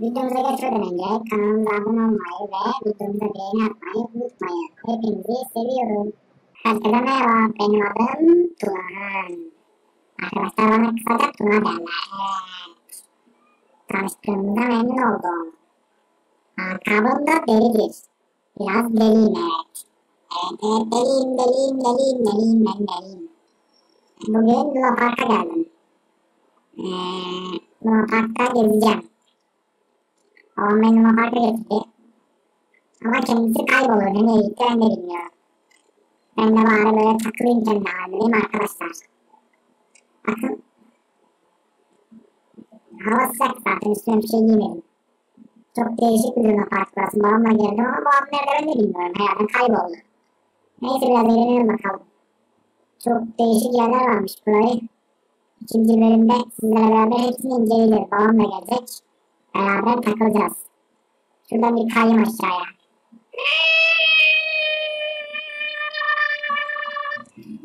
Videomuza geçmeden önce kanalımıza abone olmayı ve videomuza beğeni atmayı unutmayın. Hepinizi seviyorum. Herkese merhaba, benim adım Tunahan. Arkadaşlar bana kısaca Tuna derler. Evet. Tanıştığımda memnun oldum. Lakabım da delidir. Biraz deliyim evet. Evet evet deliyim deliyim deliyim deliyim ben deliyim. Bugün Luna Park'a geldim. Ee, Luna Park'ta gezeceğim. Babam beni Luna Park'a getirdi. Ama kendisi kayboluyor. Nereye gitti ben de bilmiyorum. Ben de bari böyle takılayım kendi halimdeyim arkadaşlar. Bakın. Hava sıcak zaten üstüne bir şey giymedim. Çok değişik bir Luna Park burası. Babamla geldim ama babam nerede ben de bilmiyorum. Herhalde kayboldu. Neyse biraz eğlenelim bakalım. Çok değişik yerler varmış burayı. İkinci bölümde sizlerle beraber hepsini inceleyeceğiz. Babam da gelecek. Beraber takılacağız. Şuradan bir kayayım aşağıya.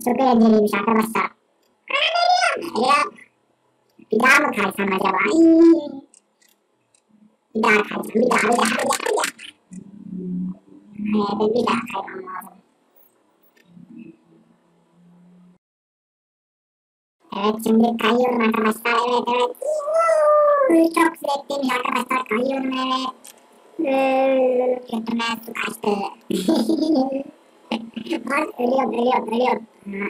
Çok eğlenceliymiş arkadaşlar. Ya, bir daha mı kaysam acaba? Bir daha kaysam, bir daha, bir daha, bir daha, bir daha. Bir daha kaymam lazım. Evet şimdi kayıyorum arkadaşlar. Evet evet. Çok zevkliymiş arkadaşlar. Kayıyorum evet. Ee, Götüme su kaçtı. Lan ölüyorum ölüyorum ölüyorum. Ha.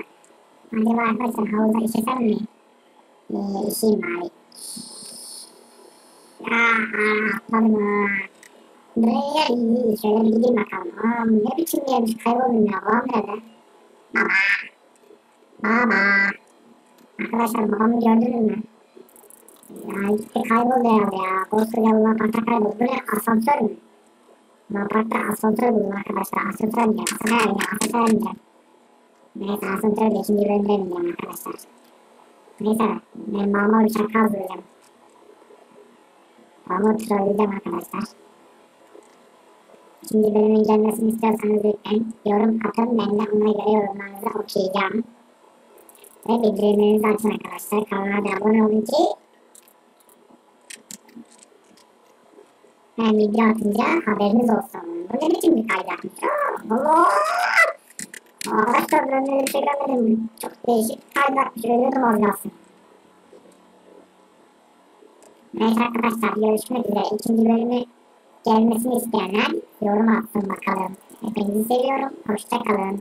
Acaba arkadaşlar havuzda işesem mi? Ee, işeyim bari. Ya atladım ha. Buraya. Şöyle bir gideyim bakalım. Aa, ne biçim yermiş kayboldum ya. Babam nerede? Baba. Baba. Arkadaşlar babamı gördünüz mü? Ya gitti kayboldu herhalde ya. Koskoca Luna Park'ta kayboldu. Bu ne asansör mü? Luna Park'ta asansör buldum arkadaşlar. Asansör mi? Asansör mi? Asansör mi? Neyse asansör de ikinci bölümde bineceğim arkadaşlar. Neyse ben bir şaka hazırlayacağım. Babamı trolleyeceğim arkadaşlar. İkinci bölümün gelmesini istiyorsanız lütfen yorum atın. Ben de ona göre yorumlarınızı okuyacağım. Ve bildirimlerinizi açın arkadaşlar. Kanala da abone olun ki ben video atınca haberiniz olsun. Bu ne biçim bir kaydakmış? Allah! Arkadaşlar ben öyle bir şey görmedim. Çok değişik kaydakmış. Ölüyordum az kalsın. Neyse arkadaşlar görüşmek üzere. İkinci bölümü gelmesini isteyenler yorum atsın bakalım. Hepinizi seviyorum. Hoşçakalın.